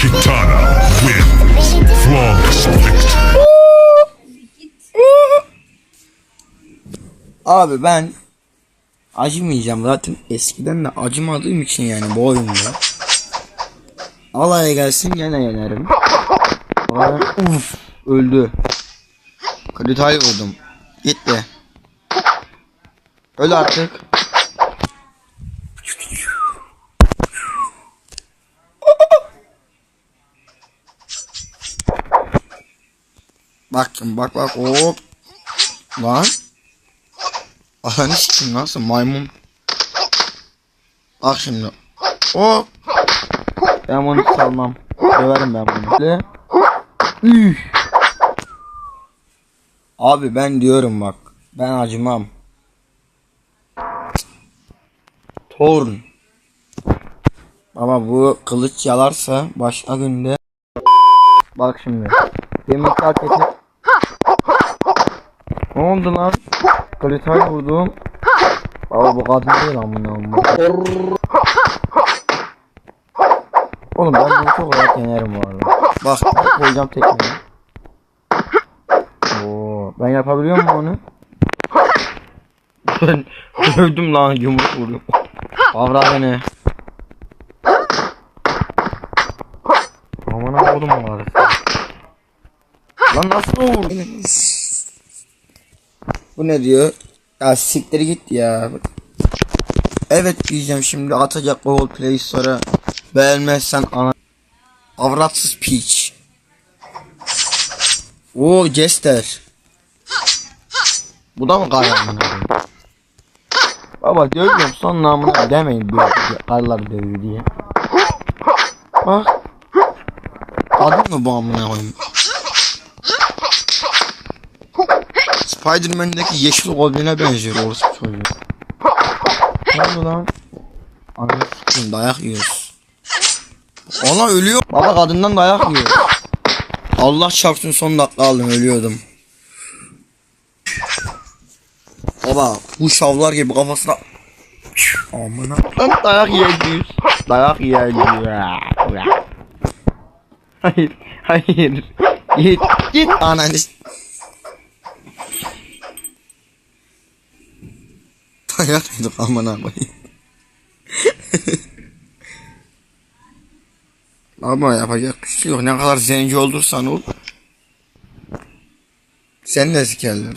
Kitana wins. Flawless victory. Abi ben acımayacağım zaten eskiden de acımadığım için yani bu oyunda. Alaya gelsin gene yenerim. Alaya, uf öldü. Kritayı vurdum. Gitti. Öl artık. Bak şimdi bak bak hop. Lan. Ananı sikim nasıl maymun. Bak şimdi. Hop. Ben bunu salmam. Döverim ben bunu. Üh. Abi ben diyorum bak. Ben acımam. Torn. Ama bu kılıç yalarsa başka günde. Bak şimdi. Demin fark edip. Ne oldu lan? Kalitay vurdum. Baba bu kadın değil amına amına. Oğlum ben bunu çok rahat yenerim bu arada. Bak koyacağım tekmeyi. Oo, ben yapabiliyor muyum onu? Ben dövdüm lan yumruk vuruyorum. Kavra beni. Aman oğlum var. Lan nasıl vurdu? Bu ne diyor? Ya siktir git ya. Evet diyeceğim şimdi atacak Google Play Store'a. Beğenmezsen ana. Avratsız piç. Oo Jester. Bu da mı karlar Baba dövüyorum son namına demeyin bir karlar dövüyor diye. Bak. Kadın mı bu amına koyayım? Spider-Man'deki yeşil gobline benziyor orası çocuğu. Ne oldu lan? Ananı dayak yiyoruz. Ona ölüyor. Baba kadından dayak yiyor. Allah çarpsın son dakika aldım ölüyordum. Baba bu şavlar gibi kafasına Amına lan dayak yiyeceğiz. Dayak yiyeceğiz. Hayır, hayır. Git, git ananı. Yedik amına koyayım. Ama yapacak bir şey yok. Ne kadar zenci olursan ol. Sen de sikerler.